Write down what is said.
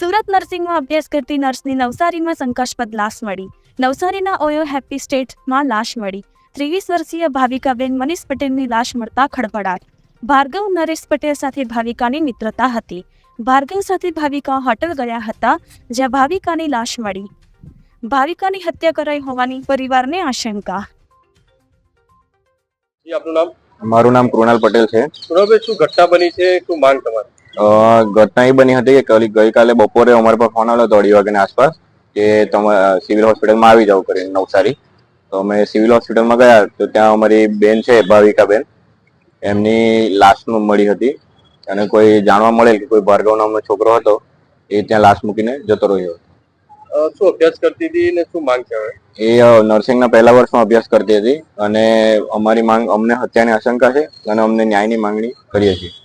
ગુજરાત નર્સિંગમાં અભ્યાસ કરતી નર્સની નવસારીમાં શંકાસ્પદ લાશ મળી. નવસારીના ઓયો હેપી સ્ટેટમાં લાશ મળી. ત્રેવીસ વર્ષીય ભાવિકાબેન મનીષ પટેલની લાશ મળતા ખડભડાટ ભાર્ગવ નરેશ પટેલ સાથે ભાવિકાની મિત્રતા હતી. ભાર્ગવ સાથે ભાવિકા હોટલ ગયા હતા જ્યાં ભાવિકાની લાશ મળી. ભાવિકાની હત્યા કરાઈ હોવાની પરિવારને આશંકા. આપનું નામ? મારું નામ કૃણાલ પટેલ છે. કૃણાલભાઈ શું ઘટના બની છે? શું માંગ તમારી? ઘટના એ બની હતી કે ગઈકાલે બપોરે અમારા પર ફોન આવ્યો હતો અઢી વાગ્યાની આસપાસ કે તમે સિવિલ હોસ્પિટલમાં આવી જાવ કરીને નવસારી. તો અમે સિવિલ હોસ્પિટલમાં ગયા તો ત્યાં અમારી બેન છે ભાવિકાબેન. એમની લાશ મળી હતી. અને કોઈ જાણવા મળેલ કે કોઈ ભાર્ગવ નામનો છોકરો હતો એ ત્યાં લાશ મૂકીને જતો રહ્યો હતો. શું અભ્યાસ કરતી હતી ને શું માંગ છે એ નર્સિંગના પહેલા વર્ષમાં અભ્યાસ કરતી હતી અને અમારી માંગ અમને હત્યાની આશંકા છે અને અમને ન્યાયની માંગણી કરીએ છીએ.